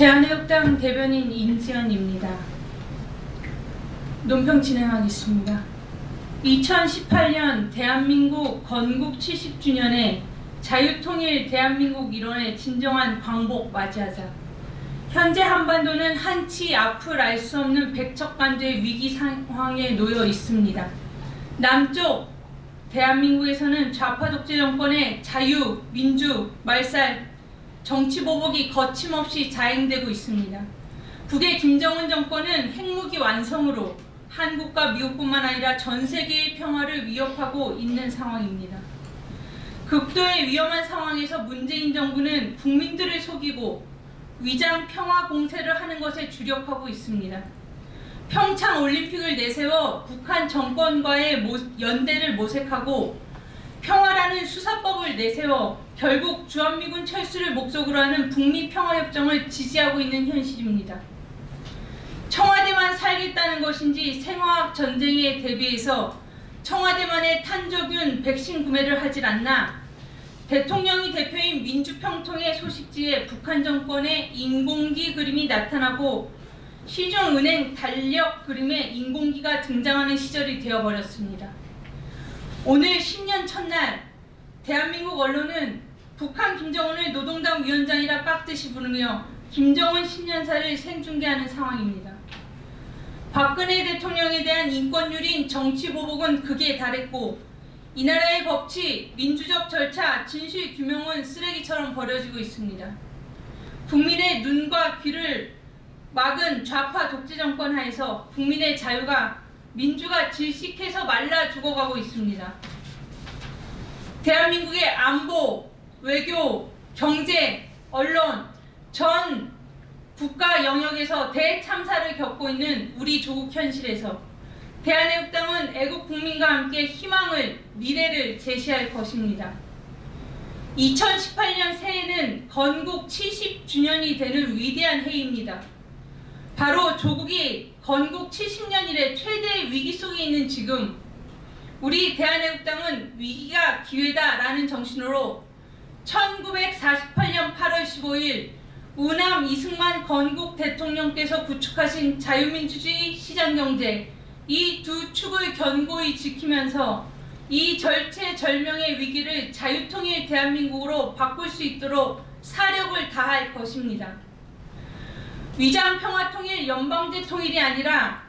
대한해육당 대변인 인지연입니다. 논평 진행하겠습니다. 2018년 대한민국 건국 70주년에 자유통일 대한민국 일원의 진정한 광복 맞이하자. 현재 한반도는 한치 앞을 알 수 없는 백척간도의 위기 상황에 놓여 있습니다. 남쪽 대한민국에서는 좌파 독재 정권의 자유, 민주, 말살, 정치 보복이 거침없이 자행되고 있습니다. 북의 김정은 정권은 핵무기 완성으로 한국과 미국뿐만 아니라 전 세계의 평화를 위협하고 있는 상황입니다. 극도의 위험한 상황에서 문재인 정부는 국민들을 속이고 위장 평화 공세를 하는 것에 주력하고 있습니다. 평창 올림픽을 내세워 북한 정권과의 연대를 모색하고 평화라는 수사법을 내세워 결국 주한미군 철수를 목적으로 하는 북미 평화협정을 지지하고 있는 현실입니다. 청와대만 살겠다는 것인지 생화학 전쟁에 대비해서 청와대만의 탄저균 백신 구매를 하질 않나 대통령이 대표인 민주평통의 소식지에 북한 정권의 인공기 그림이 나타나고 시중은행 달력 그림에 인공기가 등장하는 시절이 되어버렸습니다. 오늘 신년 첫날 대한민국 언론은 북한 김정은을 노동당 위원장이라 깍듯이 부르며 김정은 신년사를 생중계하는 상황입니다. 박근혜 대통령에 대한 인권유린 정치보복은 극에 달했고 이 나라의 법치, 민주적 절차, 진실 규명은 쓰레기처럼 버려지고 있습니다. 국민의 눈과 귀를 막은 좌파 독재 정권 하에서 국민의 자유가 민주가 질식해서 말라 죽어가고 있습니다. 대한민국의 안보, 외교, 경제, 언론 전 국가 영역에서 대참사를 겪고 있는 우리 조국 현실에서 대한애국당은 애국 국민과 함께 희망을, 미래를 제시할 것입니다. 2018년 새해는 건국 70주년이 되는 위대한 해입니다. 바로 조국이 건국 70년 이래 최대의 위기 속에 있는 지금 우리 대한애국당은 위기가 기회다라는 정신으로 1948년 8월 15일 우남 이승만 건국 대통령께서 구축하신 자유민주주의 시장경제 이 두 축을 견고히 지키면서 이 절체절명의 위기를 자유통일 대한민국으로 바꿀 수 있도록 사력을 다할 것입니다. 위장평화통일 연방제 통일이 아니라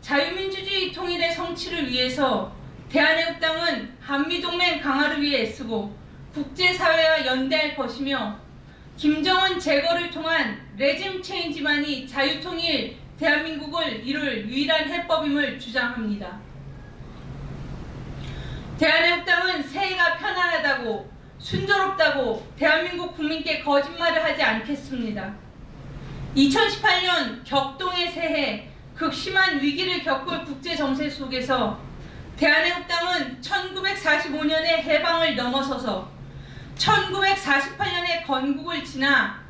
자유민주주의 통일의 성취를 위해서 대한애국당은 한미동맹 강화를 위해 애쓰고 국제사회와 연대할 것이며 김정은 제거를 통한 레짐 체인지만이 자유통일 대한민국을 이룰 유일한 해법임을 주장합니다. 대한민국당은 새해가 편안하다고 순조롭다고 대한민국 국민께 거짓말을 하지 않겠습니다. 2018년 격동의 새해 극심한 위기를 겪을 국제 정세 속에서 대한민국당은 1945년의 해방을 넘어서서 1948년에 건국을 지나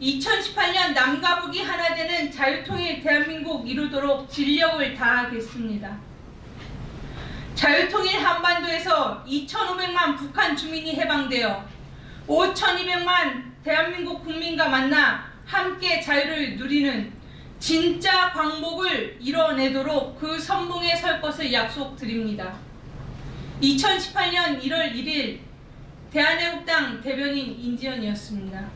2018년 남과 북이 하나 되는 자유통일 대한민국 이루도록 진력을 다하겠습니다. 자유통일 한반도에서 2,500만 북한 주민이 해방되어 5,200만 대한민국 국민과 만나 함께 자유를 누리는 진짜 광복을 이뤄내도록 그 선봉에 설 것을 약속드립니다. 2018년 1월 1일 대한애국당 대변인 인지연이었습니다.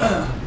Ugh.